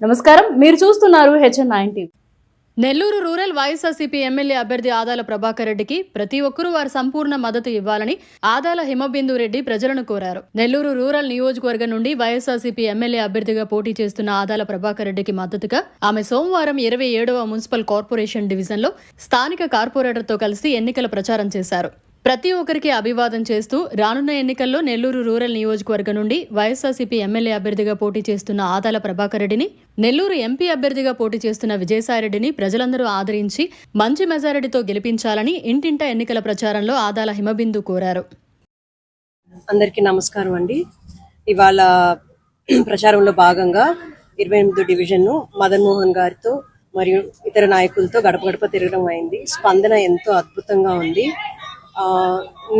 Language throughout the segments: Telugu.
నమస్కారం. మీరు చూస్తున్నారు HN nine TV. Nellore rural YSRCP MLA అభ్యర్థి ఆదాల ప్రభాకర్ రెడ్డికి ప్రతి ఒక్కరూ వారి సంపూర్ణ మద్దతు ఇవ్వాలని ఆదాల హిమబిందు రెడ్డి ప్రజలను కోరారు. నెల్లూరు రూరల్ నియోజకవర్గం నుండి వైఎస్ఆర్సీపీ ఎమ్మెల్యే అభ్యర్థిగా పోటీ చేస్తున్న ఆదాల ప్రభాకర్ రెడ్డికి మద్దతుగా ఆమె సోమవారం ఇరవై ఏడవ మున్సిపల్ కార్పొరేషన్ డివిజన్లో స్థానిక కార్పొరేటర్తో కలిసి ఎన్నికల ప్రచారం చేశారు. ప్రతి ఒక్కరికి అభివాదం చేస్తూ రానున్న ఎన్నికల్లో నెల్లూరు రూరల్ నియోజకవర్గం నుండి వైఎస్ఆర్సీపీ ఎమ్మెల్యే అభ్యర్థిగా పోటీ చేస్తున్న ఆదాల ప్రభాకర్ రెడ్డిని నెల్లూరు ఎంపీ అభ్యర్థిగా పోటీ చేస్తున్న విజయసాయిరెడ్డిని ప్రజలందరూ ఆదరించి మంచి మెజారిటీతో గెలిపించాలని ఇంటింట ఎన్నికల ప్రచారంలో ఆదాల హిమబిందు కోరారు. అందరికీ నమస్కారం అండి. ఇవాళ ప్రచారంలో భాగంగా ఇరవై ఎనిమిదో డివిజన్ను మదన్ మోహన్ గారితో మరియు ఇతర నాయకులతో గడప గడప తిరగడం అయింది. స్పందన ఎంతో అద్భుతంగా ఉంది.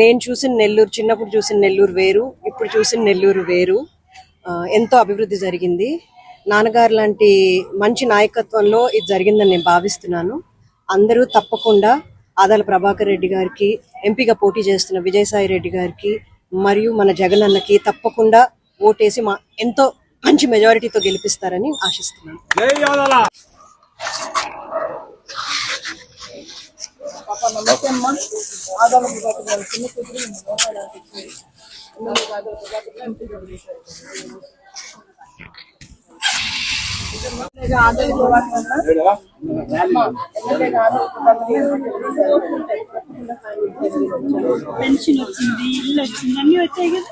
నేను చూసిన నెల్లూరు చిన్నప్పుడు చూసిన నెల్లూరు వేరు ఇప్పుడు చూసిన నెల్లూరు వేరు. ఎంతో అభివృద్ధి జరిగింది. నాన్నగారు లాంటి మంచి నాయకత్వంలో ఇది జరిగిందని నేను భావిస్తున్నాను. అందరూ తప్పకుండా ఆదాల ప్రభాకర్ రెడ్డి గారికి ఎంపీగా పోటీ చేస్తున్న విజయసాయి రెడ్డి గారికి మరియు మన జగన్ అన్నకి తప్పకుండా ఓటేసి మా ఎంతో మంచి మెజారిటీతో గెలిపిస్తారని ఆశిస్తున్నాను. పెన్షన్ వచ్చింది ఇల్లు వచ్చింది అన్ని వచ్చాయి కదా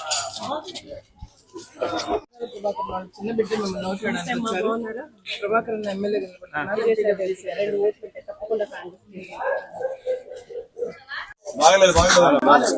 చిన్న బిడ్డ మిమ్మల్ని ఓట్లాడడానికి వచ్చారు ప్రభాకర్ అన్న ఎమ్మెల్యే కనబడుతున్నారు గట్టిగా తెలిసారు బాగలేదు బాగలేదు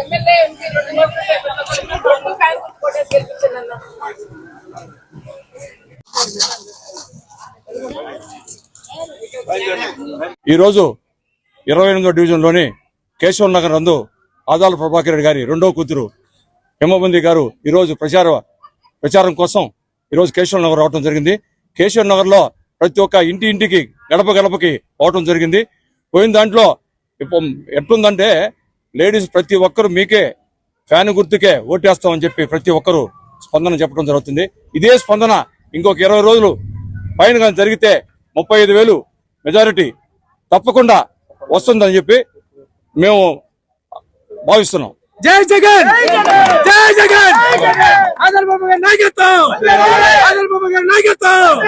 ఎమ్మెల్యే ఎంపీ రెండు నోట్లు ఫ్యాన్ గెలిపించండి అన్న ఈరోజు ఇరవై ఎనిమిదో డివిజన్లోని కేశవ నగర్ నందు ఆదాల ప్రభాకర్ రెడ్డి గారి రెండో కూతురు హేమబంది గారు ఈరోజు ప్రచార ప్రచారం కోసం ఈరోజు కేశవ నగర్ రావడం జరిగింది. కేశవ నగర్లో ప్రతి ఒక్క ఇంటి ఇంటికి గడప గడపకి పోవటం జరిగింది. పోయిన దాంట్లో ఎట్లుందంటే లేడీస్ ప్రతి ఒక్కరు మీకే ఫ్యాన్ గుర్తుకే ఓటేస్తామని చెప్పి ప్రతి ఒక్కరు స్పందన చెప్పడం జరుగుతుంది. ఇదే స్పందన ఇంకొక ఇరవై రోజులు పైన కానీ జరిగితే ముప్పై ఐదు వేలు మెజారిటీ తప్పకుండా వస్తుందని చెప్పి మేము భావిస్తున్నాం. జై జగన్! జై జగన్! ఆదర్ బాబు గారి నాయకత్వం! ఆదర్ బాబు గారి నాయకత్వం!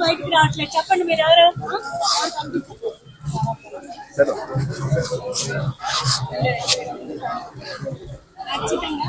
బయటికి రావట్లేదు చెప్పండి మీరు ఎవరు? ఖచ్చితంగా.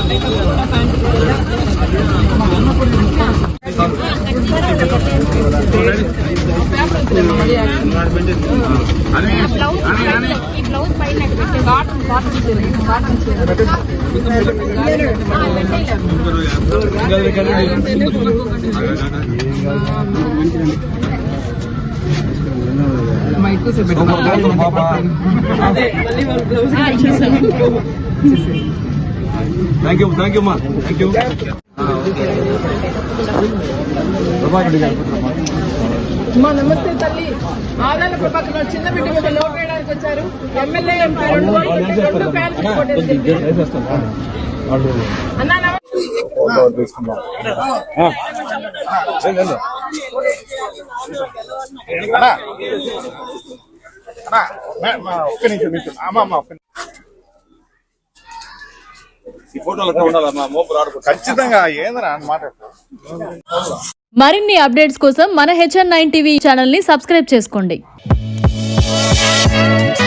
పైన cotton cotton cotton mike thank you thank you మా థ్యాంక్ యూ మా నమస్తే తల్లి. ఆదాల ప్రభాకర్ చిన్న బిడ్డ మీద వేయడానికి వచ్చారు. ఎమ్మెల్యే ఎంపీ రెండు ఓట్లు పెట్టి రెండు ఫ్యాన్స్ కొట్టేసి అన్నా నమస్తే. ఒక్క నిమిషం నిమిషం. అమ్మా అమ్మా ఒక్క నిమిషం. ఈ ఫోటోలు ఉండాలమ్మా మోపు రాడు ఖచ్చితంగా ఏందన్నా మాట మరిన్ని అప్డేట్స్ కోసం మన హెచ్ఎన్ నైన్ టీవీ ఛానల్ని సబ్స్క్రైబ్ చేసుకోండి. Thank you.